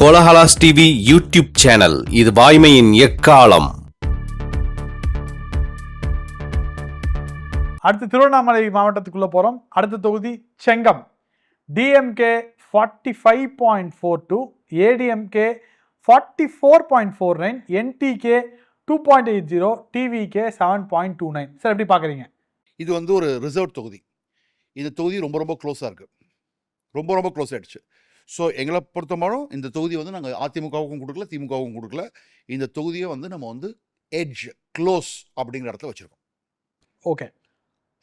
Kolahalas TV YouTube channel. இது வாய்மையின் எக்காலம். அடுத்து திருவண்ணாமலை மாவட்டத்துக்குள்ள போறோம். அடுத்த தொகுதி Chengam. DMK forty five point four two ADMK forty four point four nine NTK two point eight zero TVK seven point two nine sir எப்படி பார்க்குறீங்க? இது வந்து ஒரு ரிசர்வ் தொகுதி. இந்த தொகுதி ரொம்ப ரொம்ப க்ளோஸாக இருக்குது ரொம்ப ரொம்ப க்ளோஸ் ஆயிடுச்சு. ஸோ எங்களை பொறுத்தமாலும் இந்த தொகுதி வந்து நாங்கள் அதிமுகவுக்கும் கொடுக்கல திமுகவுக்கும் கொடுக்கல. இந்த தொகுதியை வந்து நம்ம வந்து எட்ஜ் க்ளோஸ் அப்படிங்கிற இடத்துல வச்சுருக்கோம். Okay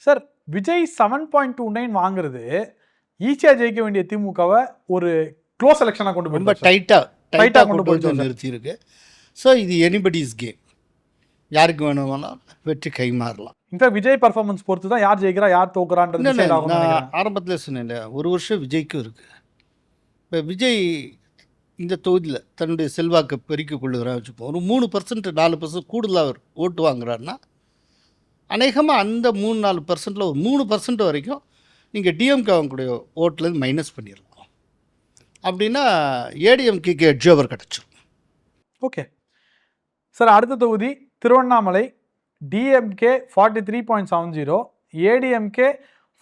sir Vijay seven point two nine வாங்குறது ஈஸியாக ஜெயிக்க வேண்டிய திமுகவை ஒரு க்ளோஸ் எலெக்ஷனாக கொண்டு ரொம்ப போய் டைட்டாக Tight ஆ டைட்டாக கொண்டு போய் போயிட்டு நிறுத்தியிருக்கு. ஸோ இது எனிபடிஸ் கேம் யாருக்கு வேணுமானாலும் வெற்றி கை மாறலாம். இன்ஃபேக்ட் விஜய் பர்ஃபார்மன்ஸ் பொறுத்து தான் யார் ஜெயிக்கிறா யார் தோக்குறான்றது. ஆரம்பத்தில் சொன்னேன்ல ஒரு வருஷம் விஜய்க்கும் இருக்குது இப்போ விஜய் இந்த தொகுதியில் தன்னுடைய செல்வாக்கை பெருக்கிக் கொள்ளுகிறான்னு வச்சுப்போம் ஒரு மூணு பர்சன்ட் நாலு பர்சன்ட் கூடுதலாக அவர் ஓட்டு வாங்குறாருன்னா அநேகமாக அந்த மூணு நாலு பர்சன்ட்டில் ஒரு மூணு பர்சன்ட் வரைக்கும் நீங்கள் டிஎம்கே அவங்களுடைய ஓட்டுலேருந்து மைனஸ் பண்ணிடலாம். அப்படின்னா ஏடிஎம்கேக்கு கே ஜோவர் கிடச்சிரும். ஓகே சார் அடுத்த தொகுதி Tiruvannamalai DMK forty three point seven zero ADMK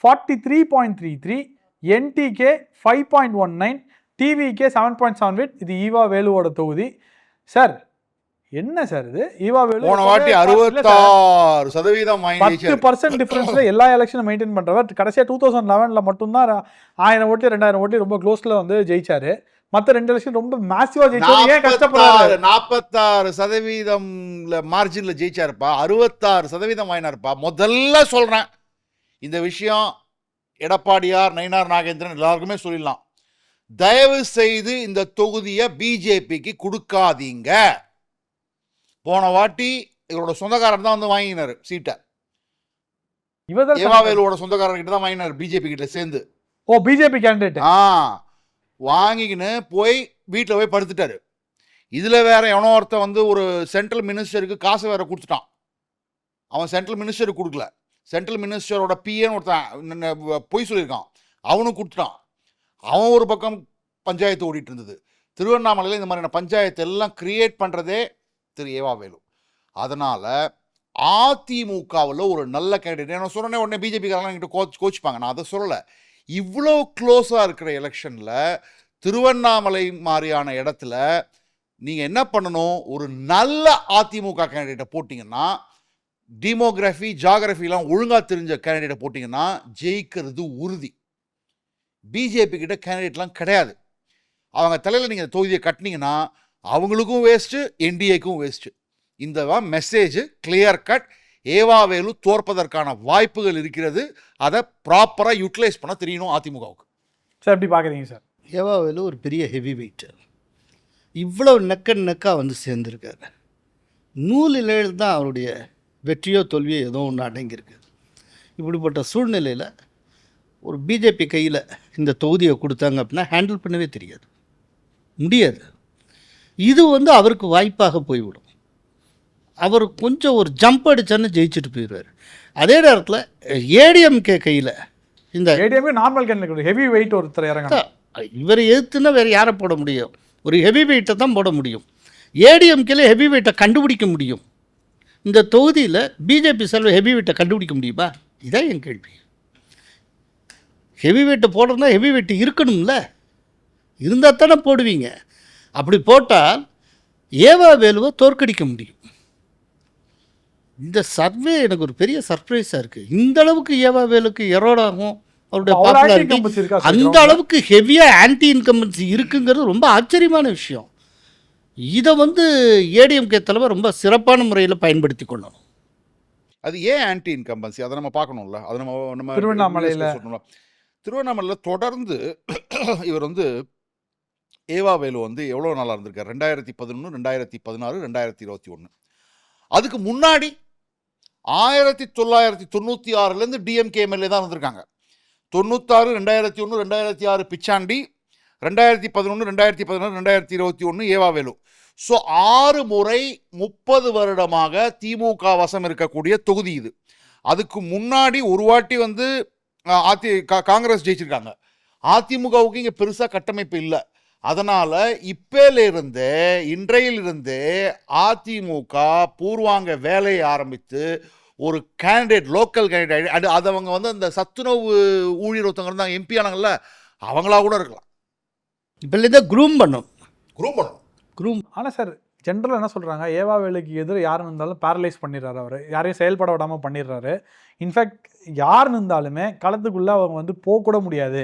forty three point three three NTK five point one nine TVK seven point seven eight இது ஈவா வேலுவோட தொகுதி. சார் என்ன சார் இது? ஈவா வேலு போன வாட்டி அறுபத்தாறு சதவீதம் பத்து. பர்சன்ட் டிஃபரன்ஸ்ல எல்லா எலெக்ஷனும் மெயின்டைன் பண்றவர். கடைசியா டூ தௌசண்ட் லெவன்ல மட்டும்தான் ஆயிரம் ஓட்டு ரெண்டாயிரம் ஓட்டு ரொம்ப க்ளோஸ்ல வந்து ஜெயிச்சாரு. மத்த ரெண்டு எலெக்ஷன் ரொம்ப மேசிவா ஜெயிச்சாரு. ஏன் கஷ்டப்படுறாரு? நாற்பத்தாறு சதவீதம்ல மார்ஜினில் ஜெயிச்சாருப்பா. அறுபத்தாறு சதவீதம் வாங்கினாருப்பா. முதல்ல சொல்கிறேன் இந்த விஷயம் எடப்பாடியார் நயினார் நாகேந்திரன் எல்லாருக்குமே சொல்லிடலாம். தயவு செய்து இந்த தொகுதியை பிஜேபிக்கு கொடுக்காதீங்க. போன வாட்டி இவரோட சொந்தக்காரர் தான் வந்து வாங்கினாரு சீட்டை. ஏவாவேலுவோட சொந்தக்காரர் கிட்ட தான் வாங்கினாரு பிஜேபி கிட்ட சேர்ந்து. ஓ பிஜேபி கேண்டிடேட் ஆ வாங்கிக்கின்னு போய் வீட்டில் போய் படுத்துட்டாரு. இதில் வேற எவனோ ஒருத்தன் வந்து ஒரு சென்ட்ரல் மினிஸ்டருக்கு காசு வேற கொடுத்துட்டான். அவன் சென்ட்ரல் மினிஸ்டருக்கு கொடுக்கல. சென்ட்ரல் மினிஸ்டரோட பிஏன்னு ஒருத்தன் பொய் சொல்லியிருக்கான். அவனுக்கு கொடுத்துட்டான். அவன் ஒரு பக்கம் பஞ்சாயத்து ஓடிட்டு இருந்தது திருவண்ணாமலையில் இந்த மாதிரியான பஞ்சாயத்து எல்லாம் கிரியேட் பண்ணுறதே திரு ஏவாவேலு அதனால் அதிமுகவில் ஒரு நல்ல கேண்டிடேட் நான் சொன்னே உடனே பிஜேபிக்காரங்க என்கிட்ட கோச் கோச்சிப்பாங்க. நான் அதை சொல்லலை. இவ்வளோ க்ளோஸாக இருக்கிற எலெக்ஷனில் திருவண்ணாமலை மாதிரியான இடத்துல நீங்கள் என்ன பண்ணணும்? ஒரு நல்ல அதிமுக கேண்டிடேட்டை போட்டிங்கன்னா டீமோகிராஃபி ஜாகிரஃபிலாம் ஒழுங்காக தெரிஞ்ச கேண்டிடேட்டை போட்டிங்கன்னா ஜெயிக்கிறது உறுதி. பிஜேபி கிட்ட கேண்டிடேட்லாம் கிடையாது. அவங்க தலையில் நீங்கள் தொகுதியை கட்டினீங்கன்னா அவங்களுக்கும் வேஸ்ட்டு என்டிஏக்கும் வேஸ்ட்டு இந்த மெசேஜ் கிளியர் கட் ஏவாவேலு தோற்பதற்கான வாய்ப்புகள் இருக்கிறது. அதை ப்ராப்பராக யூட்டிலைஸ் பண்ண தெரியணும் அதிமுகவுக்கு. சார் எப்படி பாக்குறீங்க சார்? ஏவாவேலு ஒரு பெரிய ஹெவி வெயிட் இவ்வளோ நெக்க நெக்காக வந்து சேர்ந்துருக்காரு. நூல் இழையில் தான் அவருடைய வெற்றியோ தோல்வியோ ஏதோ ஒன்று அடங்கியிருக்கு. இப்படிப்பட்ட சூழ்நிலையில் ஒரு பிஜேபி கையில் இந்த தொகுதியை கொடுத்தாங்க அப்படின்னா ஹேண்டில் பண்ணவே தெரியாது. முடியாது. இது வந்து அவருக்கு வாய்ப்பாக போய்விடும். அவர் கொஞ்சம் ஒரு ஜம்ப் அடிச்சான்னு ஜெயிச்சுட்டு போயிடுவார். அதே நேரத்தில் ஏடிஎம்கே கையில் இந்த ADMK normal candidate heavy weight ஒருத்தர் இறங்கணும். இவரை எதிர்த்துனா வேறு யாரை போட முடியும்? ஒரு ஹெவி வெயிட்டை தான் போட முடியும். ஏடிஎம்கேல ஹெவி வெயிட்டை கண்டுபிடிக்க முடியும். இந்த தொகுதியில் பிஜேபி செல்வ ஹெவி வெயிட்டை கண்டுபிடிக்க முடியுமா? இதான் என் கேள்வி. ஹெவி வெயிட்டை போடுறதுனா ஹெவி வெயிட் இருக்கணும்ல? இருந்தால் தானே போடுவீங்க. அப்படி போட்டால் ஏவா வேலுவை தோற்கடிக்க முடியும். இந்த சர்வே எனக்கு ஒரு பெரிய சர்ப்ரைஸாக இருக்குது இந்த அளவுக்கு ஏவா வேலுக்கு எரோடாகும் அவருடைய பாப்புலாரிட்டி அந்த? அளவுக்கு ஹெவியாக ஆன்டி இன்கம்பன்சி இருக்குங்கிறது ரொம்ப ஆச்சரியமான விஷயம். இதை வந்து ஏடிஎம்கே தலைவர் ரொம்ப சிறப்பான முறையில் பயன்படுத்தி கொள்ளணும். அது ஏன் ஆன்டி இன்கம்பன்சி அதை நம்ம பார்க்கணும்ல. அதை நம்ம நம்ம திருவண்ணாமலையில. திருவண்ணாமலையில் தொடர்ந்து இவர் வந்து ஏவா வேலு வந்து எவ்வளோ நாளாக இருந்திருக்காரு? ரெண்டாயிரத்தி பதினொன்று ரெண்டாயிரத்தி பதினாறு ரெண்டாயிரத்தி இருபத்தி ஒன்று அதுக்கு முன்னாடி ஆயிரத்தி தொள்ளாயிரத்தி தொண்ணூற்றி ஆறுலேருந்து டிஎம்கே எம்எல்ஏ தான் வந்திருக்காங்க. தொண்ணூத்தாறு ரெண்டாயிரத்தி ஒன்று ரெண்டாயிரத்தி ஆறு பிச்சாண்டி ரெண்டாயிரத்தி பதினொன்று ரெண்டாயிரத்தி பதினாறு ரெண்டாயிரத்தி இருபத்தி ஒன்று ஏவாவேலு ஸோ ஆறு முறை முப்பது வருடமாக திமுக வசம் இருக்கக்கூடிய தொகுதி இது. அதுக்கு முன்னாடி ஒரு வாட்டி வந்து அதி காங்கிரஸ் ஜெயிச்சிருக்காங்க. அதிமுகவுக்கு இங்கே பெருசாக கட்டமைப்பு இல்லை. அதனால இப்பேலிருந்து இன்றையிலிருந்து அதிமுக பூர்வாங்க வேலையை ஆரம்பித்து ஒரு கேண்டிடேட் லோக்கல் கேண்டிடேட் அது அது அவங்க வந்து அந்த சத்துணவு ஊழியர் ஒருத்தவங்க இருந்தாங்க எம்பி ஆனாங்கல்ல அவங்களா கூட இருக்கலாம். இப்போலேருந்தே க்ரூம் பண்ணும். குரூப் பண்ணணும் க்ரூம் ஆனால் சார் ஜென்ரலாக என்ன சொல்கிறாங்க ஏவா வேலுக்கு எதிர யார் இருந்தாலும் பேரலைஸ் பண்ணிடுறாரு அவர். யாரையும் செயல்பட விடாமல் பண்ணிடுறாரு. இன்ஃபேக்ட் யார் இருந்தாலுமே களத்துக்குள்ளே அவங்க வந்து போகக்கூட முடியாது.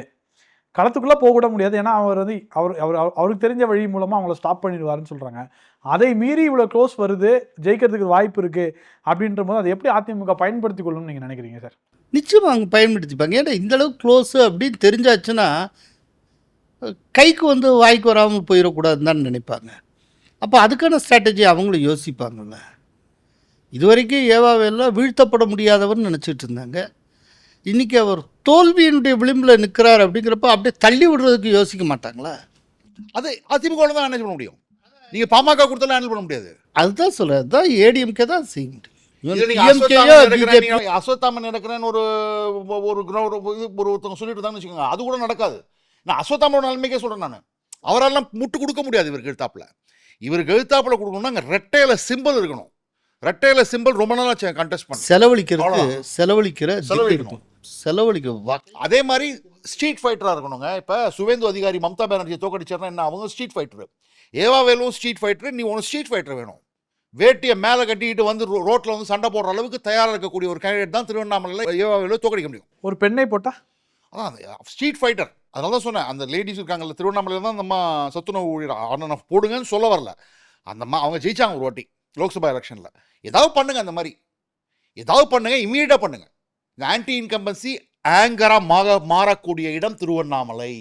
களத்துக்குள்ளே போகக்கூட முடியாது. ஏன்னா அவர் வந்து அவர் அவர் அவர்- அவருக்கு தெரிஞ்ச வழி மூலமாக அவங்கள ஸ்டாப் பண்ணிடுவாருன்னு சொல்கிறாங்க அதை மீறி இவ்வளோ க்ளோஸ் வருது ஜெயிக்கிறதுக்கு வாய்ப்பு இருக்குது அப்படின்ற போது அதை எப்படி அதிமுக பயன்படுத்தி கொள்ளணும்னு நீங்கள் நினைக்கிறீங்க சார்? நிச்சயமாக அவங்க பயன்படுத்திப்பாங்க ஏன்னா இந்த அளவுக்கு க்ளோஸு அப்படின்னு தெரிஞ்சாச்சுன்னா கைக்கு வந்து வாய்க்கு வராமல் போயிடக்கூடாதுன்னு தான் நினைப்பாங்க. அப்போ அதுக்கான ஸ்ட்ராட்டஜி அவங்களும் யோசிப்பாங்கல்ல. இது வரைக்கும் ஏவாவெல்லாம் வீழ்த்தப்பட முடியாதவர்னு நினச்சிட்டு இருந்தாங்க. இன்றைக்கி அவர் தோல்வியினுடைய விளிம்பில் நிற்கிறார் அப்படிங்கிறப்ப அப்படியே தள்ளி விடுறதுக்கு யோசிக்க மாட்டாங்களா? அது அதிமுக தான் மேனேஜ் பண்ண முடியும். நீங்க பாமக கொடுத்தாலும் ஹேண்டில் பண்ண முடியாது. அதுதான் சொல்கிறேன் அதுதான் ஏடிஎம்கே தான் செய்ய முடியும் அஸ்வத்தாமன் இருக்கிறேன்னு ஒரு ஒரு இது- ஒரு ஒருத்தவங்க சொல்லிட்டு இருந்தாங்கன்னு வச்சுக்கோங்க அது கூட நடக்காது. நான் அஸ்வத்தாமனோட நிலைமைக்கே சொல்றேன் நான். அவரெல்லாம் முட்டு கொடுக்க முடியாது இவருக்கு எழுத்தாப்புல. இவருக்கு எழுத்தாப்புல கொடுக்கணும்னா அங்கே ரெட்டையில சிம்பிள் இருக்கணும். ரெட்டையில சிம்பிள் ரொம்ப நாளாச்சு கண்டெஸ்ட் பண்ண. அவ்வளவுதான். செலவழிக்கிற செலவழிக்கணும். செலவழிக்க அதே மாதிரி ஸ்ட்ரீட் ஃபைட்டராக இருக்கணுங்க. இப்போ சுவேந்து அதிகாரி மம்தா பானர்ஜியை தோக்கடிச்சாருன்னா என்ன? அவங்க ஸ்ட்ரீட் ஃபைட்டர் ஏவா வேலும் ஸ்ட்ரீட் ஃபைட்டர் நீ உனக்கு ஸ்ட்ரீட் ஃபைட்டர் வேணும். வேட்டியை மேலே கட்டிக்கிட்டு வந்து ரோட்டில் வந்து சண்டை போடுற அளவுக்கு தயாராக இருக்கக்கூடிய ஒரு கேண்டிடேட் தான் திருவண்ணாமலையில் ஏவா வேலு தோக்கடிக்க முடியும். ஒரு பெண்ணை போட்டால் அதான் ஸ்ட்ரீட் ஃபைட்டர் அதனால தான் சொன்னேன். அந்த லேடிஸ் இருக்காங்கல்ல திருவண்ணாமலையில் தான் நம்ம சத்துணவு ஊழியர் அவனை நான் போடுங்கன்னு சொல்ல வரல. அந்த மா அவங்க ஜெயிச்சாங்க ஒரு வாட்டி லோக்சபா எலெக்ஷனில் ஏதாவது பண்ணுங்க அந்த மாதிரி. ஏதாவது பண்ணுங்க இமீடியட்டாக பண்ணுங்க. இந்த ஆன்டி இன்கம்பன்சி ஆங்கராக மாக மாறக்கூடிய இடம் திருவண்ணாமலை.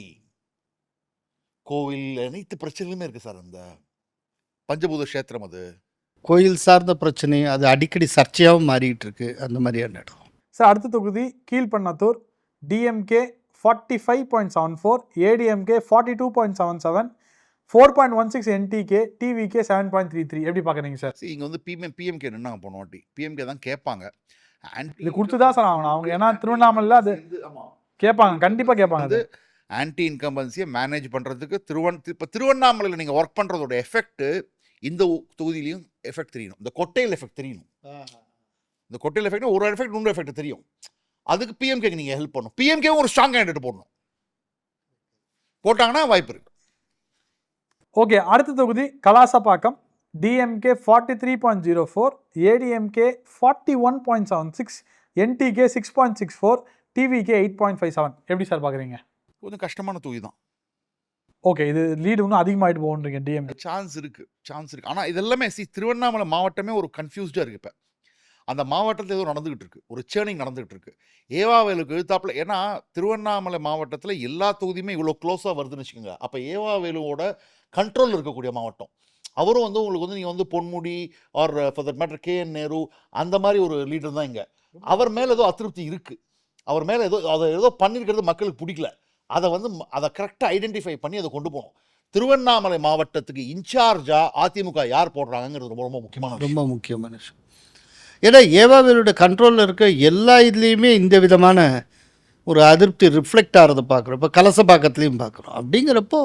கோவில் அனைத்து பிரச்சனைகளுமே இருக்குது சார் அந்த பஞ்சபூத கஷேத்திரம் அது. கோயில் சார்ந்த பிரச்சனை அது அடிக்கடி சர்ச்சையாகவும் மாறிட்டு இருக்கு. அந்த மாதிரியான இடம். சார் அடுத்த தொகுதி Kilpennathur. DMK forty five point seven four ADMK forty two point seven seven four point one six NTK TVK seven point three three எப்படி பார்க்குறீங்க சார்? இங்கே வந்து பிஎம் பிஎம்கே நின்னாங்க போன வாட்டி. பிஎம்கே தான் கேட்பாங்க. இது கொடுத்து தான் சார் ஆகணும். அவங்க ஏன்னா திருவண்ணாமலையில் அது கேட்பாங்க கண்டிப்பாக கேட்பாங்க அது. ஆன்டி இன்கம்பன்சியை மேனேஜ் பண்ணுறதுக்கு திருவண் இப்போ திருவண்ணாமலையில் நீங்கள் ஒர்க் பண்ணுறதோட எஃபெக்ட் இந்த தொகுதியிலையும் எஃபெக்ட் தெரியணும். இந்த கொட்டையில் எஃபெக்ட் தெரியணும். இந்த கொட்டையில் எஃபெக்ட் ஒரு எஃபெக்ட் இன்னொரு எஃபெக்ட் தெரியும். அதுக்கு பிஎம்கேக்கு நீங்கள் ஹெல்ப் பண்ணணும். பிஎம்கே ஒரு ஸ்ட்ராங் கேண்டிடேட் போடணும். போட்டாங்கன்னா வாய்ப்பு இருக்கு. ஓகே அடுத்த தொகுதி கலாசப்பாக்கம். DMK forty three point zero four ADMK forty one point seven six NTK six point six four TVK eight point five seven எப்படி சார் பார்க்குறீங்க? கொஞ்சம் கஷ்டமான தொகுதி தான். ஓகே இது லீடு இன்னும் அதிகமாகிட்டு போகுன்றீங்க டிஎம்கே சான்ஸ் இருக்கு சான்ஸ் இருக்கு. ஆனால் இதெல்லாமே சி திருவண்ணாமலை மாவட்டமே ஒரு கன்ஃபியூஸ்டாக இருக்கு இப்போ. அந்த மாவட்டத்தில் ஏதோ நடந்துகிட்டு இருக்கு ஒரு சேர்னிங் நடந்துகிட்டு இருக்கு. ஏவாவேலுக்கு எழுத்தாப்புல ஏன்னா திருவண்ணாமலை மாவட்டத்தில் எல்லா தொகுதியுமே இவ்வளோ க்ளோஸாக வருதுன்னு வச்சுக்கோங்க. அப்போ ஏவாவேலுவோட கண்ட்ரோல் இருக்கக்கூடிய மாவட்டம். அவரும் வந்து உங்களுக்கு வந்து நீங்கள் வந்து Ponmudi or for that matter K N Nehru அந்த மாதிரி ஒரு லீடர் தான் இங்கே. அவர் மேலே ஏதோ அதிருப்தி இருக்குது அவர் மேலே ஏதோ அதை ஏதோ பண்ணியிருக்கிறது மக்களுக்கு பிடிக்கல. அதை வந்து அதை கரெக்டாக ஐடென்டிஃபை பண்ணி அதை கொண்டு போகணும். திருவண்ணாமலை மாவட்டத்துக்கு இன்சார்ஜா அதிமுக யார் போடுறாங்கங்கிறது ரொம்ப ரொம்ப முக்கியமான ரொம்ப முக்கியமான விஷயம். ஏன்னா ஏவாவேலோட கண்ட்ரோலில் இருக்க எல்லா இதுலேயுமே இந்த விதமான ஒரு அதிருப்தி ரிஃப்ளெக்ட் ஆகிறத பார்க்குறோம். இப்போ கலசப்பாக்கத்துலேயும் பார்க்குறோம். அப்படிங்கிறப்போ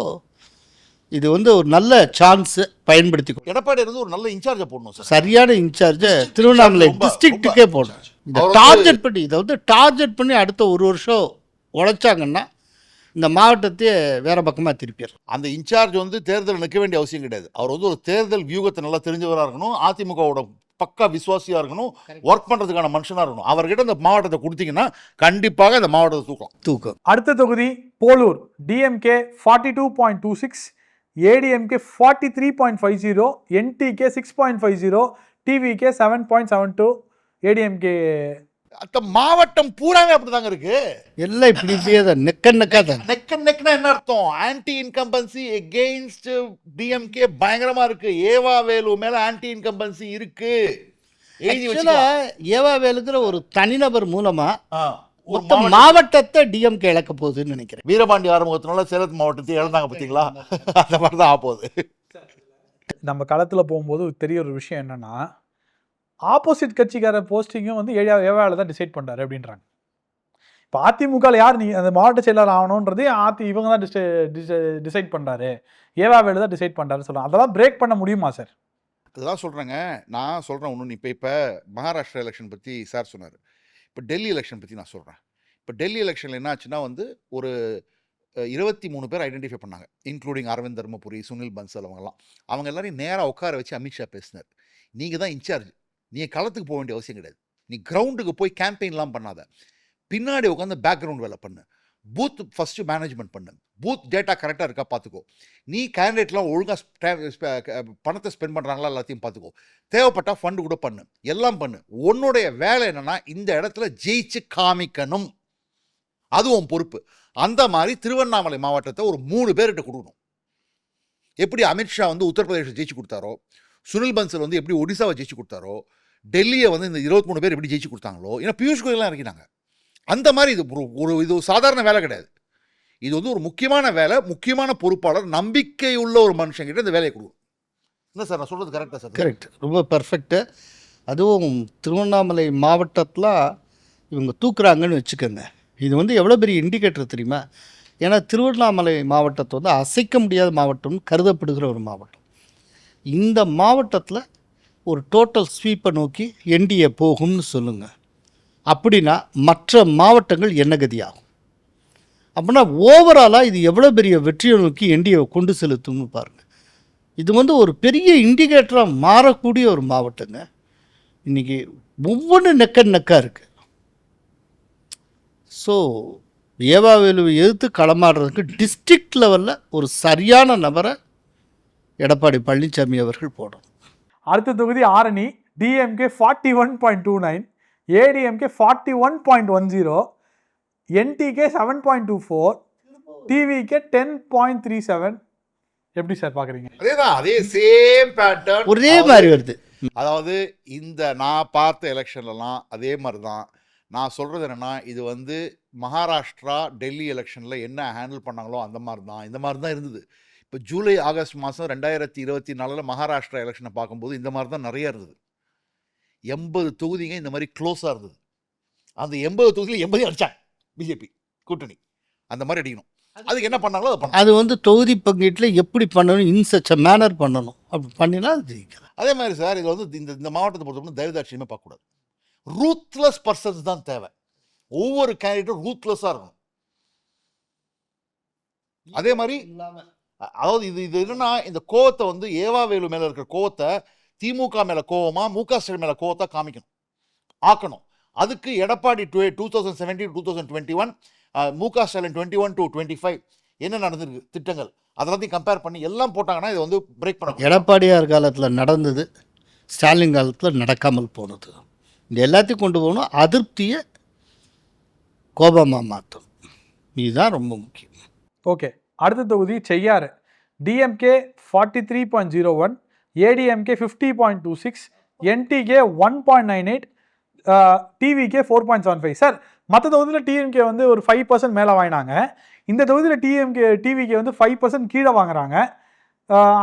இது வந்து ஒரு நல்ல சான்ஸு பயன்படுத்தி எடப்பாடி இருந்து ஒரு நல்ல இன்சார்ஜை போடணும் சார். சரியான இன்சார்ஜை திருவண்ணாமலை டிஸ்ட்ரிக்ட்டுக்கே போடணும். வந்து- டார்கெட் பண்ணி இதை வந்து டார்கெட் பண்ணி அடுத்த ஒரு வருஷம் உழைச்சாங்கன்னா இந்த மாவட்டத்தையே வேற பக்கமாக திருப்பிடுறோம் அந்த இன்சார்ஜ் வந்து தேர்தல் நிற்க வேண்டிய அவசியம் கிடையாது. அவர் வந்து ஒரு தேர்தல் வியூகத்தை நல்லா தெரிஞ்சவராக இருக்கணும் அதிமுகவோட பக்கா விசுவாசியாக இருக்கணும் ஒர்க் பண்ணுறதுக்கான மனுஷனாக இருக்கணும். அவர்கிட்ட இந்த மாவட்டத்தை கொடுத்தீங்கன்னா கண்டிப்பாக இந்த மாவட்டத்தை தூக்கலாம். தூக்கம். அடுத்த தொகுதி Polur DMK forty two point two six ADMK forty three point five zero NTK six point five zero TVK seven point seven two ADMK அந்த மாவட்டம் பூராவே அப்படிதாங்க இருக்கு. எல்லாம் இப்படி இப்படியே தான் நெக்க நெக்கா தான் நெக்க நெக்னா என்ன அர்த்தம்? ஆன்டி இன்கம்பன்சி எகெயின்ஸ்ட் டிஎம்கே பயங்கரமா இருக்கு. ஏவா வேலு மேல ஆன்டி இன்கம்பன்சி இருக்கு வச்சுக்கலாம். ஏவாவேலுங்கிற ஒரு தனிநபர் மூலமா மாவட்டத்தை டிஎம்கே இழக்க போகுதுன்னு நினைக்கிறேன். வீரபாண்டி ஆறுமுகத்தினால சேலத்து மாவட்டத்தை இழந்தாங்க பார்த்தீங்களா? அந்த மாதிரி தான் ஆப்போகுது நம்ம களத்தில் போகும்போது தெரிய ஒரு விஷயம் என்னன்னா ஆப்போசிட் கட்சிக்கார போஸ்டிங்கும் வந்து ஏழா ஏவாவில் தான் டிசைட் பண்ணுறாரு அப்படின்றாங்க. இப்போ அதிமுகவில் யார் நீ அந்த மாவட்ட செயலாளர் ஆகணுன்றதே அதி இவங்க தான் டிசைட் பண்ணுறாரு ஏவா வேலு தான் டிசைட் பண்ணுறாரு சொல்கிறாங்க அதெல்லாம் பிரேக் பண்ண முடியுமா சார் அதுதான் சொல்கிறேங்க நான் சொல்கிறேன் ஒன்று இப்போ இப்போ மகாராஷ்டிரா எலெக்ஷன் பற்றி சார் சொன்னார். இப்போ டெல்லி எலெக்ஷன் பற்றி நான் சொல்கிறேன் இப்போ டெல்லி எலெக்ஷனில் என்ன ஆச்சுன்னா வந்து ஒரு இருபத்தி மூணு பேர் ஐடென்டிஃபை பண்ணாங்க. இன்க்ளூடிங் அரவிந்த் தர்மபுரி சுனில் பன்சல் அவங்கெல்லாம் அவங்க எல்லாரையும் நேராக உட்கார வச்சு அமித்ஷா பேசினார். நீங்கள் தான் இன்சார்ஜ். நீங்கள் களத்துக்கு போக வேண்டிய அவசியம் கிடையாது. நீ கிரவுண்டுக்கு போய் கேம்பெயின்லாம் பண்ணாத. பின்னாடி உட்காந்து பேக்ரவுண்ட் வேலை பண்ணு. பூத் ஃபஸ்ட்டு மேனேஜ்மெண்ட் பண்ணு பூத் டேட்டா கரெக்டாக இருக்கா பார்த்துக்கோ நீ கேண்டிடேட்லாம் ஒழுங்காக பணத்தை ஸ்பெண்ட் பண்ணுறாங்களா எல்லாத்தையும் பார்த்துக்கோ தேவைப்பட்டால் ஃபண்டு கூட பண்ணு. எல்லாம் பண்ணு. உன்னுடைய வேலை என்னன்னா இந்த இடத்துல ஜெயிச்சு காமிக்கணும். அதுவும் உன் பொறுப்பு. அந்த மாதிரி திருவண்ணாமலை மாவட்டத்தை ஒரு மூணு பேர்கிட்ட கொடுக்கணும். எப்படி அமித்ஷா வந்து உத்தரப்பிரதேசம் ஜெயிச்சு கொடுத்தாரோ சுனில் பன்சல் வந்து எப்படி ஒடிசாவை ஜெயிச்சு கொடுத்தாரோ டெல்லியை வந்து இந்த இருபத்தி மூணு பேர் எப்படி ஜெயிச்சு கொடுத்தாங்களோ ஏன்னா பியூஷ் கோயல்லாம் இறக்கினாங்க அந்த மாதிரி இது ஒரு ஒரு இது ஒரு சாதாரண வேலை கிடையாது. இது வந்து ஒரு முக்கியமான வேலை முக்கியமான பொறுப்பாளர் நம்பிக்கை உள்ள ஒரு மனுஷங்கிட்ட இந்த வேலையை கொடுக்கும். இல்லை சார்? நான் சொல்கிறது கரெக்டாக சார்? கரெக்ட் ரொம்ப பர்ஃபெக்ட்டு அதுவும் திருவண்ணாமலை மாவட்டத்தில் இவங்க தூக்குறாங்கன்னு வச்சுக்கோங்க. இது வந்து எவ்வளோ பெரிய இண்டிகேட்டர் தெரியுமா? ஏன்னா திருவண்ணாமலை மாவட்டத்தை வந்து அசைக்க முடியாத மாவட்டம்னு கருதப்படுகிற ஒரு மாவட்டம். இந்த மாவட்டத்தில் ஒரு டோட்டல் ஸ்வீப்பை நோக்கி என்டிஏ போகும்னு சொல்லுங்கள் அப்படின்னா மற்ற மாவட்டங்கள் என்ன கதியாகும்? அப்படின்னா ஓவராலாக இது எவ்வளோ பெரிய வெற்றியை நோக்கி என்டிஏவை கொண்டு செலுத்தும்னு பாருங்கள் இது வந்து ஒரு பெரிய இண்டிகேட்டராக மாறக்கூடிய ஒரு மாவட்டங்க. இன்றைக்கி ஒவ்வொன்று நெக்க நெக்காக இருக்குது ஸோ ஏவாவேலுவை எதிர்த்து களமாடுறதுக்கு டிஸ்ட்ரிக்ட் லெவலில் ஒரு சரியான நபரை எடப்பாடி பழனிசாமி அவர்கள் போடணும். அடுத்த தொகுதி Arani DMK forty one point two nine ADMK forty one point one zero NTK seven point two four TVK ten point three seven எப்படி சார் பார்க்குறீங்க? அதேதான் அதே சேம் பேட்டர்ன் ஒரே மாதிரி வருது. அதாவது இந்த நான் பார்த்த எலெக்ஷன்லலாம் அதே மாதிரி தான் நான் சொல்கிறது என்னென்னா இது வந்து மகாராஷ்டிரா டெல்லி எலெக்ஷனில் என்ன ஹேண்டில் பண்ணாங்களோ அந்த மாதிரி தான் இந்த மாதிரி தான் இருந்தது. இப்போ ஜூலை ஆகஸ்ட் மாதம் ரெண்டாயிரத்தி இருபத்தி நாலில் மகாராஷ்டிரா எலெக்ஷனை பார்க்கும்போது இந்த மாதிரி தான் நிறைய இருந்தது. எண்பது தொகுதிங்க இந்த மாதிரி க்ளோஸாக இருந்தது. அந்த எண்பது தொகுதியில் எண்பதையும் அடிச்சாங்க பிஜேபி கூட்டணி. அந்த மாதிரி அடிக்கணும். அதுக்கு என்ன பண்ணாங்களோ அதை பண்ணாங்க. அது வந்து தொகுதி பங்கீட்டில் எப்படி பண்ணணும் இன்சச்ச மேனர் பண்ணணும். அப்படி பண்ணினா அது ஜெயிக்கலாம். அதே மாதிரி சார் இது வந்து இந்த இந்த மாவட்டத்தை பொறுத்தவரை தயவுதாட்சியமே பார்க்கக்கூடாது. ரூத்லெஸ் பர்சன்ஸ் தான் தேவை. ஒவ்வொரு கேண்டிடேட்டும் ரூத்லெஸ்ஸாக இருக்கணும். அதே மாதிரி அதாவது இது இது என்னன்னா இந்த கோவத்தை வந்து ஏவாவேலு மேலே இருக்கிற கோவத்தை திமுக மேலே கோவமா முக ஸ்டாலின் மேலே கோவத்தை காமிக்கணும். ஆக்கணும். அதுக்கு Edappadi two two thousand seventeen two thousand twenty one Mu Ka Stalin twenty one to twenty five என்ன நடந்திருக்கு திட்டங்கள்? அதெல்லாத்தையும் கம்பேர் பண்ணி எல்லாம் போட்டாங்கன்னா இதை வந்து பிரேக் பண்ண எடப்பாடியார் காலத்தில் நடந்தது ஸ்டாலின் காலத்தில் நடக்காமல் போனது. இந்த எல்லாத்தையும் கொண்டு போகணும். அதிருப்தியை கோபமாக மாற்றும். இதுதான் ரொம்ப முக்கியம். ஓகே. அடுத்த தொகுதி Cheyyar. DMK forty three point zero one ADMK fifty point two six NTK one point nine eight TVK four point seven five sir மற்ற தொகுதியில் டிஎம்கே வந்து ஒரு ஃபைவ் பர்சன்ட் மேலே வாங்கினாங்க. இந்த தொகுதியில் டிஎம்கே டிவிகே வந்து ஃபைவ் பர்சன்ட் கீழே வாங்குறாங்க.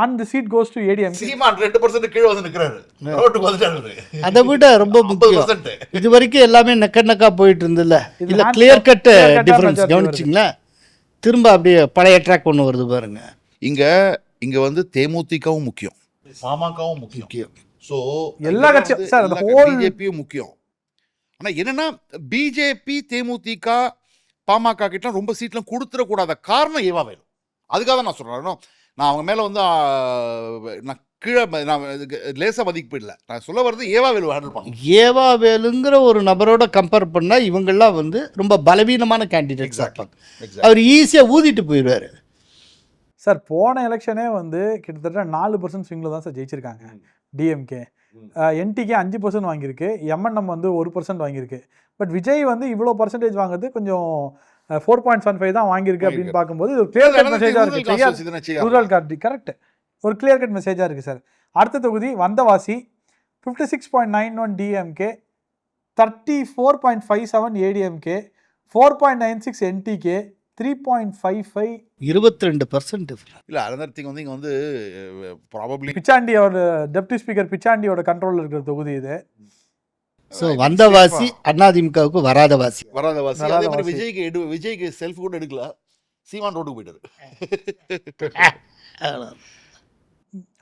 And seat goes to ADMK Seeman ரெண்டு பர்சன்ட் கீழே வந்து நிற்கிறாரு ரோட்டுக்கு வந்துட்டாரு. அதை விட ரொம்ப முக்கியம். 50%. இது வரைக்கும் எல்லாமே நெக்க நெக்கா போயிட்டு இருந்ததுல இது இல்லை hand- கிளியர் கட் டிஃபரன்ஸ் கவனிச்சிங்களா? திரும்ப அப்படியே பழைய ட்ராக் ஒன்று வருது பாருங்க. இங்க இங்க வந்து தேமுதிகவும் முக்கியம். பாமகவும் முக்கியம். முக்கியம். ஸோ எல்லா கட்சியும், whole- பிஜேபியும் முக்கியம். ஆனா என்னன்னா பிஜேபி தேமுதிக பாமக கிட்ட ரொம்ப சீட்லாம் கொடுத்துடக்கூடாத காரணம் ஏவா வேணும். அதுக்காக தான் நான் சொல்றேன். இன்னும் நான் அவங்க மேல வந்து நான் கீழே நான் இதுக்கு லேசா மதிப்பு இல்லை. நான் சொல்ல வர்றது ஏவா வேலு ஹேண்டில் பண்ணணும் ஏவா வேலுங்கிற ஒரு நபரோட கம்பேர் பண்ணால் இவங்கெல்லாம் வந்து ரொம்ப பலவீனமான கேண்டிடேட்ஸ் Exactly. இருப்பாங்க. அவர் ஈஸியாக ஊதிட்டு போயிடுவார் சார் போன எலெக்ஷனே வந்து கிட்டத்தட்ட நாலு பர்சன்ட் ஸ்விங்கில் தான் சார் ஜெயிச்சிருக்காங்க டிஎம்கே என்டிகே அஞ்சு பர்சன்ட் வாங்கியிருக்கு எம்என்எம் வந்து ஒரு பர்சன்ட் வாங்கியிருக்கு. பட் விஜய் வந்து இவ்வளோ பர்சன்டேஜ் வாங்குறது கொஞ்சம் ஃபோர் பாயிண்ட் செவன் ஃபைவ் தான் வாங்கியிருக்கு அப்படின்னு பார்க்கும்போது ஒரு கிளியர் கட் மெசேஜாக இருக்குது ரூரல் கார்டு கரெக்ட் ஒரு கிளியர் கட் மெசேஜாக இருக்குது சார். அடுத்த தொகுதி Vandavasi fifty six point nine one DMK thirty four point five seven ADMK four point nine six NTK three point five five இருபத்தி ரெண்டு பர்சன்ட் இல்ல அனதர் திங் வந்து இங்க வந்து ப்ராபப்ளி பிச்சாண்டி அவர் டெப்டி ஸ்பீக்கர் பிச்சாண்டியோட கண்ட்ரோலில் இருக்கிற தொகுதி இது. ஸோ வந்த வாசி அதிமுகவுக்கு வராத வாசி வராத வாசி அதே மாதிரி. விஜய்க்கு எடு விஜய்க்கு செல்ஃப் கூட எடுக்கல. சீமான் ரோட்டுக்கு போயிட்டாரு.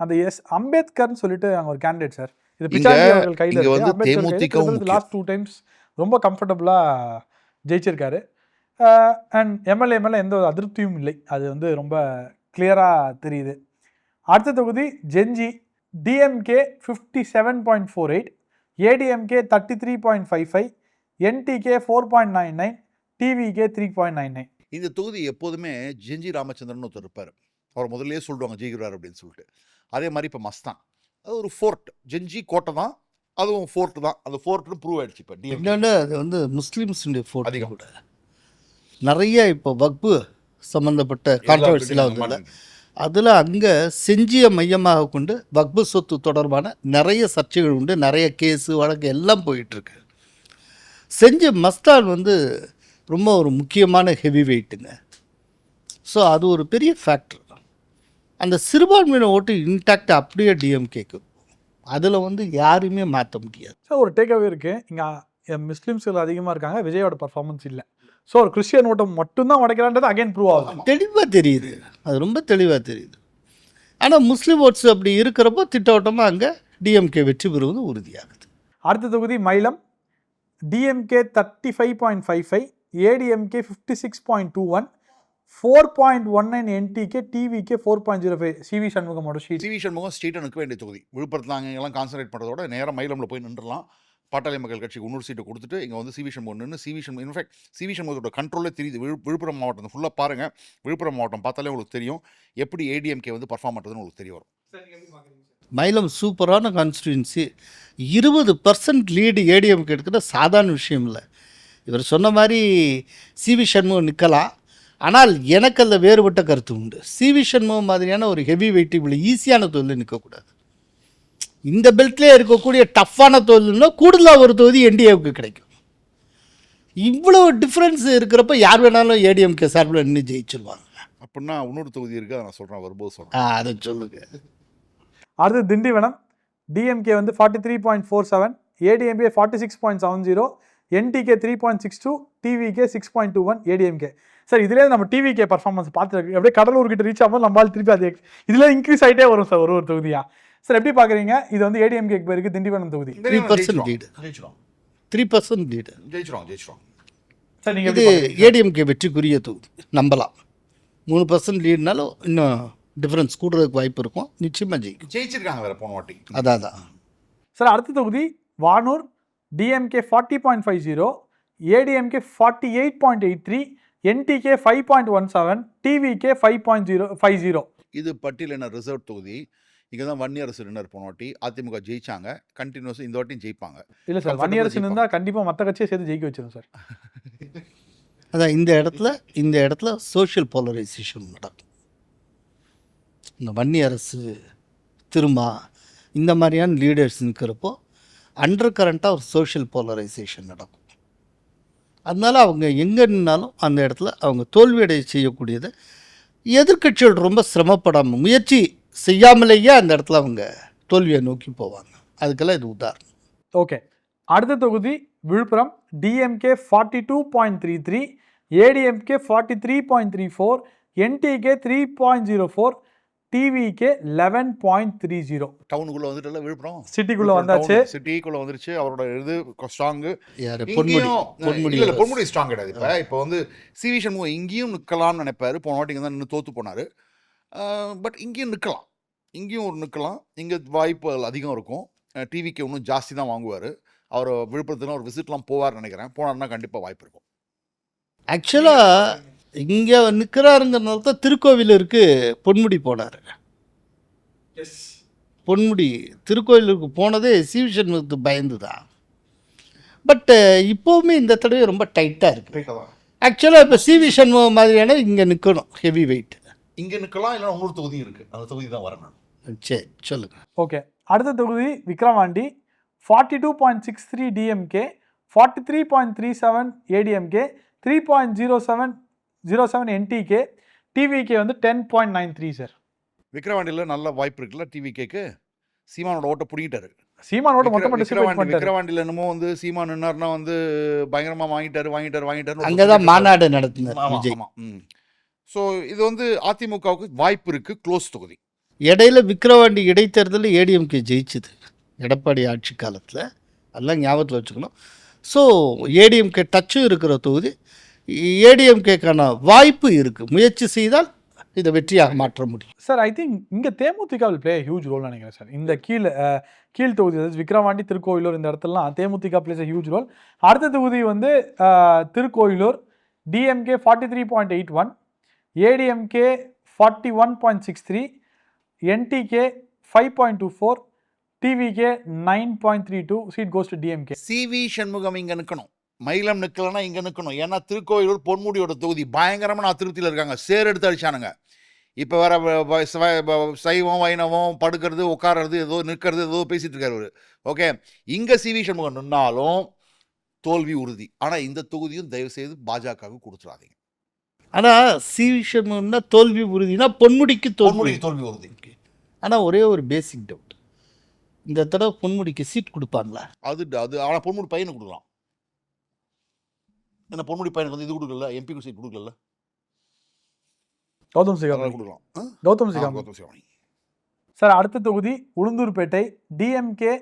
அந்த எஸ் அம்பேத்கர்னு சொல்லிட்டு அங்க ஒரு கேண்டிடேட் சார் இது பிச்சாண்டி அவர்கள் கையில் இங்க வந்து தேமுதிகவும் முக்கியம். லாஸ்ட் டூ டைம்ஸ் ரொம்ப கம்ஃபர்டபுளாக ஜெயிச்சிருக்காரு. அண்ட் எம்எல்ஏ மேலே எந்த ஒரு அதிருப்தியும் இல்லை. அது வந்து ரொம்ப கிளியராக தெரியுது. அடுத்த தொகுதி Gingee DMK fifty seven point four eight ADMK thirty three point five five NTK four point nine nine TVK three point nine nine இந்த தொகுதி எப்போதுமே ஜெஞ்சி ராமச்சந்திரன் ஒருத்தர் இருப்பார். அவர் முதல்லயே சொல்லுவாங்க ஜெயிக்கிறார் அப்படின்னு சொல்லிட்டு. அதே மாதிரி இப்போ மஸ்தான் அது ஒரு ஃபோர்ட் ஜெஞ்சி கோட்டை தான். அதுவும் ஃபோர்ட் தான். அந்த ஃபோர்ட்னு ப்ரூவ் ஆயிடுச்சு இப்போ அது வந்து முஸ்லீம்ஸுடைய ஃபோட்டோ அதிகம். நிறைய இப்போ வக்பு சம்மந்தப்பட்ட கான்ட்ரவர்சிலாம் வந்ததில்ல அதில் அங்கே செஞ்சியை மையமாக கொண்டு வக்பு சொத்து தொடர்பான நிறைய சர்ச்சைகள் உண்டு நிறைய கேஸு வழக்கு எல்லாம் போயிட்டுருக்கு. செஞ்சி மஸ்தான் வந்து ரொம்ப ஒரு முக்கியமான ஹெவி வெயிட்டுங்க ஸோ அது ஒரு பெரிய ஃபேக்டர் அந்த சிறுபான்மையின ஓட்டு இன்டாக்ட் அப்படியே டிஎம்கேக்கு அதில் வந்து யாருமே மாற்ற முடியாது. ஸோ ஒரு டேக்அவே இருக்குது இங்கே முஸ்லீம்ஸ்கள் அதிகமாக இருக்காங்க. விஜயோட பர்ஃபார்மன்ஸ் இல்லை. ஸோ ஒரு கிறிஸ்டியன் ஓட்டம் மட்டும்தான் உடைக்கிறான்றது அகைன் ப்ரூவ் ஆகுது. தெளிவாக தெரியுது. அது ரொம்ப தெளிவாக தெரியுது. ஆனால் முஸ்லீம் ஓட்ஸ் அப்படி இருக்கிறப்போ திட்டவட்டமாக அங்கே டிஎம்கே வெற்றி பெறுவது உறுதியாகுது. அடுத்த தொகுதி Mailam. DMK thirty five point five five ADMK fifty six point two one four point one nine NTK TVK four point zero five CV சண்முகமோட seat CV Shanmugam ஸ்ட்ரீட்டை நிற்க வேண்டிய தொகுதி. விழுப்புரத்தில் எல்லாம் கான்சன்ட்ரேட் பண்ணுறதோட நேராக மயிலமில் போய் நின்றுலாம் பாட்டாளி மக்கள் கட்சிக்கு இன்னொரு சீட்டை கொடுத்துட்டு இங்கே வந்து சிவி சண்முகம் நின்று CV Shanmugam in fact CV சண்முகத்தோட கண்ட்ரோலே தெரியுது. விழு விழுப்புரம் மாவட்டம் ஃபுல்லாக பாருங்கள் விழுப்புரம் மாவட்டம் பார்த்தாலே உங்களுக்கு தெரியும். எப்படி ஏடிஎம்கே வந்து பர்ஃபார்ம் பண்ணுறதுன்னு உங்களுக்கு தெரிய வரும். மயிலம் சூப்பரான கான்ஸ்டியூன்சி இருபது பர்சன்ட் லீடு ஏடிஎம்கே எடுக்கிற சாதாரண விஷயம் இல்லை. இவர் சொன்ன மாதிரி சிவி சண்முகம் நிற்கலாம் ஆனால் எனக்கு அதில் வேறுபட்ட கருத்து உண்டு. சிவி சண்முகம் மாதிரியான ஒரு ஹெவி வெயிட் இவ்வளோ ஈஸியான தொழில் நிற்கக்கூடாது இந்த பெல்ட்லேயே இருக்கக்கூடிய டஃப்பான தொழில்னா கூடுதலாக ஒரு தொகுதி என்டிஏவுக்கு கிடைக்கும். இவ்வளோ டிஃப்ரென்ஸ் இருக்கிறப்ப யார் வேணாலும் ஏடிஎம்கே சார்பில் நின்று ஜெயிச்சிருவாங்க. அப்படின்னா இன்னொரு தொகுதி இருக்குது நான் சொல்கிறேன் வரும்போது சொல்கிறேன் அதை சொல்லுங்க. அடுத்து திண்டிவனம். டிஎம்கே வந்து forty three point four seven ADMK forty six point seven zero NTK three point six two TVK six point two one ADMK sir இதுலேயே நம்ம டிவிகே பர்ஃபார்மன்ஸ் பார்த்துருக்கு அப்படியே கடலூர் கிட்ட ரீச் ஆகும்போது நம்மளால் திருப்பி அது இதில் இன்க்ரீஸ் ஆகிட்டே வரும் சார் ஒரு ஒரு தொகுதியா? சார் எப்படி பார்க்குறீங்க இது வந்து ஏடிஎம்கே பேருக்கு திண்டிவனம் தொகுதி. த்ரீ பர்சன்ட் லீடு ஜெயிச்சிரும் த்ரீ பர்சன்ட் லீடு ஜெயிச்சிரும் ஜெயிச்சிரும் சார் நீங்கள் இது எப்படி ஏடிஎம்கே வெற்றிக்குரிய தொகுதி. நம்பலாம். மூணு பர்சன்ட் லீடுனாலும் இன்னும் டிஃப்ரென்ஸ் கூடுறதுக்கு வாய்ப்பு இருக்கும். நிச்சயமாக ஜெயிக்கும். ஜெயிச்சிருக்காங்க வேற போன வாட்டி. அதான் அதான். சார் அடுத்த தொகுதி Vanur DMK forty point five zero ADMK forty eight point eight three NTK five point one seven TVK five point zero five zero இது பட்டியலின ரிசர்வ் தொகுதி. இங்கே தான் வன்னி அரசு நின்னர் போன வாட்டி. அதிமுக ஜெயிச்சாங்க. கண்டினியூஸ் இந்த வாட்டியும் ஜெயிப்பாங்க. இல்லை சார் வன்னியரசு. இருந்தால் கண்டிப்பாக மற்ற கட்சியை சேர்த்து ஜெயிக்க வச்சிடும் சார். அதான் இந்த இடத்துல இந்த இடத்துல சோஷியல் போலரைசேஷன் நடக்கும். இந்த வன்னி அரசு திருமா இந்த மாதிரியான லீடர்ஸ் நிற்கிறப்போ அண்டர் கரண்ட்டாக ஒரு சோஷியல் போலரைசேஷன் நடக்கும். அதனால அவங்க எங்கே நின்னாலும் அந்த இடத்துல அவங்க தோல்வியடைய செய்யக்கூடியதை எதிர்க்கட்சிகள் ரொம்ப சிரமப்படாமல் முயற்சி செய்யாமலேயே அந்த இடத்துல அவங்க தோல்வியை நோக்கி போவாங்க. அதுக்கெல்லாம் இது உதாரணம். ஓகே. அடுத்த தொகுதி Villupuram. DMK forty two point three three ADMK forty three point three four NTK three point zero four TVK eleven point three zero டவுனுக்குள்ள வந்துட்டு விழுப்புரம்? சிட்டிக்குள்ளே வந்தாச்சு. சிட்டிக்குள்ள வந்துருச்சு. அவரோட இது ஸ்ட்ராங்கு பொன்முடி இங்கேயும் பொன்முடி. இல்ல, இல்ல, பொன்முடி ஸ்ட்ராங் கிடையாது. இப்போ இப்போ வந்து சிவி சண்முகம் இங்கேயும் நிற்கலாம்னு நினைப்பாரு. போன வாட்டி தான் நின்று தோத்து போனாரு. பட் இங்கேயும் நிற்கலாம். இங்கேயும் ஒரு நிற்கலாம். இங்கே வாய்ப்புகள் அதிகம் இருக்கும். டிவிக்கு இன்னும் ஜாஸ்தி தான் வாங்குவார். அவர் விழுப்புரத்துல ஒரு விசிட்லாம் போவார்னு நினைக்கிறேன். போனார்னா கண்டிப்பாக வாய்ப்பு இருக்கும். ஆக்சுவலாக இங்கே நிற்கிறாருங்கிறனால தான் திருக்கோவிலூருக்கு பொன்முடி போனார். பொன்முடி திருக்கோவிலூருக்கு போனதே சிவி சண்முகத்துக்கு பயந்து தான் பட்டு இப்போவுமே இந்த தடவை ரொம்ப டைட்டாக இருக்குது ஆக்சுவலாக இப்போ சிவி சண்முகம் மாதிரியான இங்கே நிற்கணும் ஹெவி வெயிட் இங்கே நிற்கலாம் இல்லைன்னா இன்னொரு தொகுதி இருக்குது அந்த தொகுதி தான் வரணும் சரி சொல்லுங்கள் ஓகே. அடுத்த தொகுதி Vikravandi. Forty two point six three DMK forty three point three seven ADMK three point zero seven zero seven NTK TVK வந்து ten point nine three sir விக்ரவாண்டியில் நல்ல வாய்ப்பு இருக்குல்ல டிவி கேக்கு சீமானோட ஓட்டை பிடிக்கிட்டாரு சீமானோட மொத்தமா பண்ணிட்டாரு. விக்கிரவாண்டியில் என்னமோ வந்து சீமா நின்னார்னா வந்து பயங்கரமா வாங்கிட்டாரு வாங்கிட்டாரு வாங்கிட்டாரு அங்கே தான் மாநாடு நடத்தினார் ஆமா விஜய். ஆமா ம். ஸோ இது வந்து அதிமுகவுக்கு வாய்ப்பு இருக்கு க்ளோஸ் தொகுதி. இடையில விக்கிரவாண்டி இடைத்தேர்தலில் ஏடிஎம்கே ஜெயிச்சுது. எடப்பாடி ஆட்சி காலத்தில். அதெல்லாம் ஞாபகத்தில் வச்சுக்கணும். ஸோ ஏடிஎம்கே டச்சும் இருக்கிற தொகுதி. ஏடிஎம்கேக்கான வாய்ப்பு இருக்குது முயற்சி செய்தால் இதை வெற்றியாக மாற்ற முடியும். சார் ஐ திங்க் இங்க DMDK play a huge role நினைக்கிறேன் சார் இந்த கீழ் கீழ் தொகுதி அதாவது விக்ரவாண்டி திருக்கோயிலூர் இந்த இடத்துலலாம் தேமுதிக பிளேஸ் ஹியூஜ் ரோல் அடுத்த தொகுதி வந்து Tirukoilur DMK forty three point eight one ADMK forty one point six three NTK five point two four TVK nine point three two seat goes to DMK CV Shanmugam இங்கே நிற்கணும் மயிலம் நிற்கலன்னா இங்கே நிற்கணும் ஏன்னா திருக்கோயிலூர் பொன்முடியோட தொகுதி பயங்கரமாக நான் திருப்தியில இருக்காங்க. சேர் எடுத்து அடிச்சானுங்க. இப்போ வர வ- சைவம் வைணவம் படுக்கிறது உட்கார்றது ஏதோ நிற்கிறது ஏதோ பேசிகிட்டு இருக்காரு ஓகே? இங்கே சிவி சண்முகம் நின்னாலும் தோல்வி உறுதி. ஆனால் இந்த தொகுதியும் தயவு செய்து பாஜகவுக்கு கொடுத்துடாதீங்க. ஆனால் சி விஷயம்னா தோல்வி உறுதினா பொன்முடிக்கு தோல்வி. பொன்முடிக்கு தோல்வி உறுதி. ஆனால் ஒரே ஒரு பேசிக் டவுட் இந்த தடவை பொன்முடிக்கு சீட் கொடுப்பாங்களா? அது அது ஆனா பொன்முடி பையனுக்கு கொடுக்கலாம். என்ன பொன்முடி பையனுக்கு வந்து இது கொடுக்கல. எம்பிக்கு சீட் கொடுக்கல. கௌதம் சிகாமணி கொடுக்கலாம்? கௌதம் சிகாமணி கௌதம் சிகாமணி. சார் அடுத்த தொகுதி Ulundurpet DMK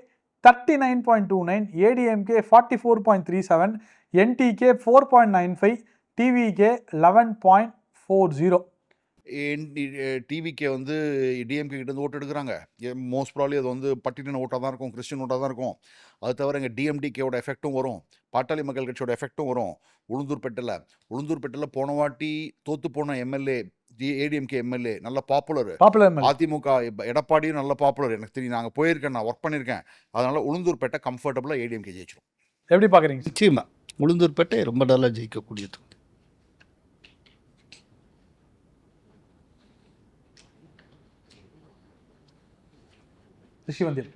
thirty nine point two nine ADMK forty four point three seven NTK four point nine five TVK eleven point four zero டிவிக்கே வந்து டிஎம்கே கிட்ட ஓட்டு எடுக்கிறாங்க. மோஸ்ட் ப்ராப்ளி அது வந்து பட்டியலின ஓட்டாக தான் இருக்கும் கிறிஸ்டின் ஓட்டாக தான் இருக்கும். அது தவிர இங்கே டிஎம்டிகேவோட எஃபெக்ட்டும் வரும். பாட்டாளி மக்கள் கட்சியோட எஃபெக்ட்டும் வரும். உளுந்தூர்பேட்டையில் உளுந்தூர்பேட்டையில் போன வாட்டி தோத்து போன எம்எல்ஏ ஏடிஎம்கே எம்எல்ஏ நல்ல பாப்புலர் பாப்புலர் அதிமுக எடப்பாடியும் நல்ல பாப்புலர் எனக்கு தெரியும் நாங்கள் போயிருக்கேன் நான் ஒர்க் பண்ணியிருக்கேன். அதனால உளுந்தூர்பேட்டை கம்ஃபர்டபுளாக ஏடிஎம்கே ஜெயிச்சிடும் எப்படி பார்க்குறீங்க சார் நிச்சயமா உளுந்தூர்பேட்டை ரொம்ப நல்லா ஜெயிக்கக்கூடிய தொகுதி ரிஷிவந்தியன்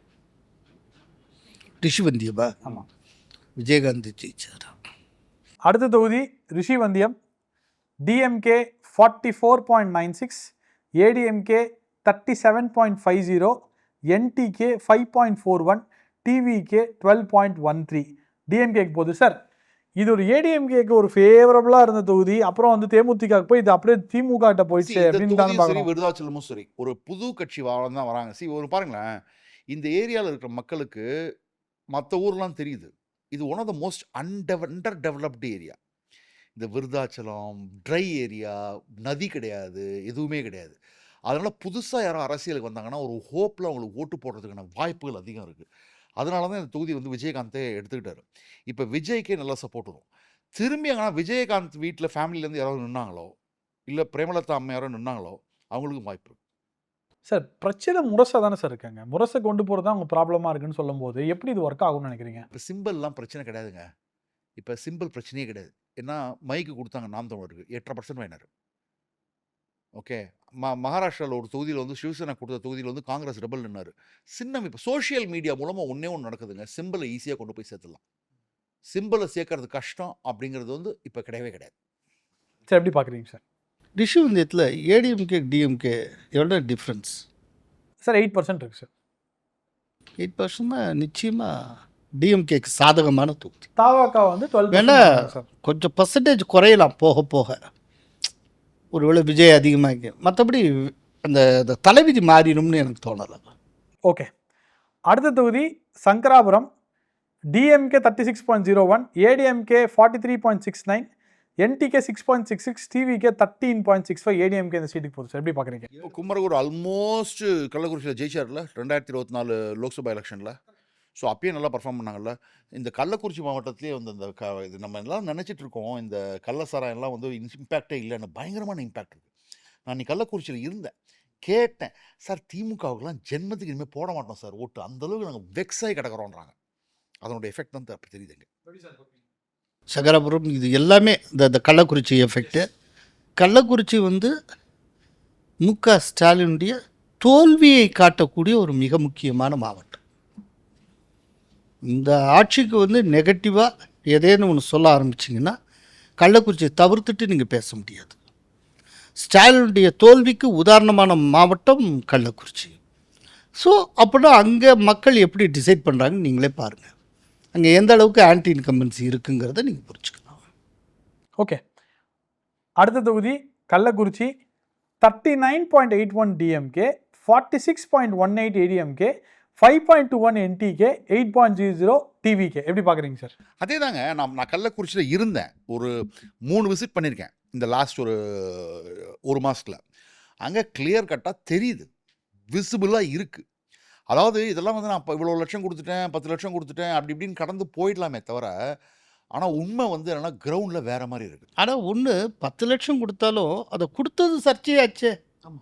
ரிஷிவந்தியபா ஆமாம் விஜயகாந்த் ஜெயிச்சார்? அடுத்த தொகுதி Rishivandiyam. DMK forty four point nine six ADMK thirty seven point five zero NTK five point four one TVK twelve point one three டிஎம்கேக்கு போகுது சார் இது ஒரு ஏடிஎம்கேக்கு ஒரு ஃபேவரபுளாக இருந்த தொகுதி. அப்புறம் வந்து தேமுதிக போய் இது அப்படியே திமுக போயிடுச்சு அப்படின்னு விருதாச்சலமும் சரி. ஒரு புது கட்சி தான் வராங்க. சி ஒரு பாருங்களேன். இந்த ஏரியாவில் இருக்கிற மக்களுக்கு மற்ற ஊர்லாம் தெரியுது. இது ஒன் ஆஃப் த மோஸ்ட் அன்டெவ அண்டர் டெவலப்டு ஏரியா இந்த விருதாச்சலம் ட்ரை ஏரியா நதி கிடையாது எதுவுமே கிடையாது. அதனால் புதுசாக யாரும் அரசியலுக்கு வந்தாங்கன்னா ஒரு ஹோப்பில் அவங்களுக்கு ஓட்டு போடுறதுக்கான வாய்ப்புகள் அதிகம் இருக்குது அதனால தான் இந்த தொகுதி வந்து விஜயகாந்தே எடுத்துக்கிட்டாரு. இப்போ விஜய்க்கே நல்லா சப்போர்ட் வரும். திரும்பி ஆனால் விஜயகாந்த் வீட்டில் ஃபேமிலியிலேருந்து யாராவது நின்னாங்களோ இல்லை பிரேமலதா அம்மையாரோ நின்னாங்களோ அவங்களுக்கும் வாய்ப்பு இருக்கும் சார் பிரச்சனை முரசை தானே சார் இருக்காங்க. முரசை கொண்டு போகிறது தான் அவங்க ப்ராப்ளமாக இருக்குன்னு சொல்லும்போது எப்படி இது ஒர்க் ஆகும்னு நினைக்கிறீங்க? இப்போ சிம்பிள்லாம் பிரச்சனை கிடையாதுங்க. இப்போ சிம்பிள் பிரச்சனையே கிடையாது. ஏன்னா மைக்கு கொடுத்தாங்க நாம் தமிழருக்கு. எட்டரை பர்சன்ட் வாங்கினார். ஓகே? ம மகாராஷ்டிராவில் ஒரு தொகுதியில் வந்து சிவசேனா கொடுத்த தொகுதியில் வந்து காங்கிரஸ் ரெபல் நின்னாரு. சின்னம் இப்போ சோஷியல் மீடியா மூலமாக ஒன்றே ஒன்று நடக்குதுங்க. சிம்பிளை ஈஸியாக கொண்டு போய் சேர்த்துடலாம். சிம்பிளை சேர்க்கறது கஷ்டம் அப்படிங்கிறது வந்து இப்போ கிடையவே கிடையாது. சார் எப்படி பார்க்குறீங்க சார்? ரிஷிவந்தியத்தில் ஏடிஎம்கே டிஎம்கே எவ்வளோ டிஃப்ரென்ஸ்? சார் எயிட் பர்சன்ட் இருக்கு சார். எயிட் பர்சன்ட்னா நிச்சயமாக டிஎம்கேக்கு சாதகமான தொகுதி. தாவாக்கா வந்து டுவெல் வேணா கொஞ்சம் பர்சன்டேஜ் குறையலாம் போக போக. ஒருவேளை விஜய் அதிகமாக மற்றபடி அந்த அந்த தலைவிதி மாறிடும்னு எனக்கு தோணலை. ஓகே. அடுத்த தொகுதி Sankarapuram. DMK thirty six point zero one ADMK forty three point six nine NTK six point six six TVK thirteen point six five ADMK இந்த சீட்டுக்கு போகுது சார் எப்படி பார்க்குறீங்க இப்போ குமரகுரு ஆல்மோஸ்ட் கள்ளக்குறிச்சியில் ஜெயிச்சார்ல ரெண்டாயிரத்தி இருபத்தி நாலு லோக்சபா எலெக்ஷனில் ஸோ அப்பயே நல்லா பர்ஃபார்ம் பண்ணாங்கல்ல. இந்த கள்ளக்குறிச்சி மாவட்டத்திலே வந்து இந்த க இது நம்ம எல்லாம் நினச்சிட்டு இருக்கோம் இந்த கள்ளசாராயம் எல்லாம் வந்து இம்பேக்டே இல்லைன்னு பயங்கரமான இம்பேக்ட் இருக்குது நான் நீ கள்ளக்குறிச்சியில் இருந்தேன் கேட்டேன் சார் திமுகவுக்குலாம் ஜென்மத்துக்கு இனிமேல் போட மாட்டோம் சார் ஓட்டு. அந்த அளவுக்கு நாங்கள் வெக்ஸ் ஆகி கிடக்குறோன்றாங்க. அதனோட எஃபெக்ட் தான் தெரியுதுங்க சகரபுரம் இது எல்லாமே இந்த இந்த கள்ளக்குறிச்சி எஃபெக்ட்டு கள்ளக்குறிச்சி வந்து மு க ஸ்டாலினுடைய தோல்வியை காட்டக்கூடிய ஒரு மிக முக்கியமான மாவட்டம். இந்த ஆட்சிக்கு வந்து நெகட்டிவாக எதேன்னு ஒன்று சொல்ல ஆரம்பிச்சிங்கன்னா கள்ளக்குறிச்சியை தவிர்த்துட்டு நீங்கள் பேச முடியாது. ஸ்டாலினுடைய தோல்விக்கு உதாரணமான மாவட்டம் கள்ளக்குறிச்சி. ஸோ அப்படின்னா அங்கே மக்கள் எப்படி டிசைட் பண்ணுறாங்கன்னு நீங்களே பாருங்கள் அங்கே எந்த அளவுக்கு ஆன்டி இன்கம்பன்சி இருக்குங்கிறத நீங்கள் புரிஞ்சுக்கலாம். ஓகே அடுத்த தொகுதி Kallakurichi thirty nine point eight one DMK forty six point one eight ADMK five point two one NTK eight point zero zero TVK எப்படி பார்க்குறீங்க சார் அதே தாங்க நான் நான் கள்ளக்குறிச்சியில் இருந்தேன். ஒரு மூணு விசிட் பண்ணியிருக்கேன் இந்த லாஸ்ட் ஒரு ஒரு மாதத்தில் அங்கே கிளியர் கட்டாக தெரியுது. விசிபிளாக இருக்குது அதாவது இதெல்லாம் வந்து நான் இப்போ இவ்வளோ லட்சம் கொடுத்துட்டேன் பத்து லட்சம் கொடுத்துட்டேன் அப்படி இப்படின்னு கடந்து போயிடலாமே தவிர ஆனால் உண்மை வந்து என்னென்னா கிரவுண்டில் வேறு மாதிரி இருக்குது. ஆனால் ஒன்று பத்து லட்சம் கொடுத்தாலும் அதை கொடுத்தது சர்ச்சையாச்சே. ஆமா.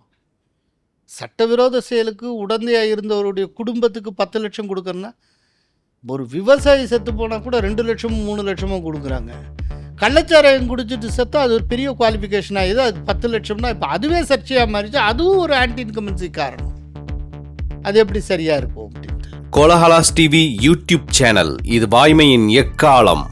சட்டவிரோத செயலுக்கு உடந்தையாக இருந்தவருடைய குடும்பத்துக்கு பத்து லட்சம் கொடுக்கறனா ஒரு விவசாயி செத்து போனால் கூட ரெண்டு லட்சமும் மூணு லட்சமும் கொடுக்குறாங்க. கள்ளச்சாராயம் குடிச்சிட்டு செத்தா அது ஒரு பெரிய குவாலிஃபிகேஷன் ஆகிது அது பத்து லட்சம்னா இப்போ அதுவே சர்ச்சையாக மாறிச்சு. அதுவும் ஒரு ஆன்டி இன்கமன்சி காரணம். அது எப்படி சரியாக இருக்கும் அப்படின்ட்டு. கோலஹலாஸ் டிவி யூடியூப் சேனல் இது வாய்மையின் எக்காலம்.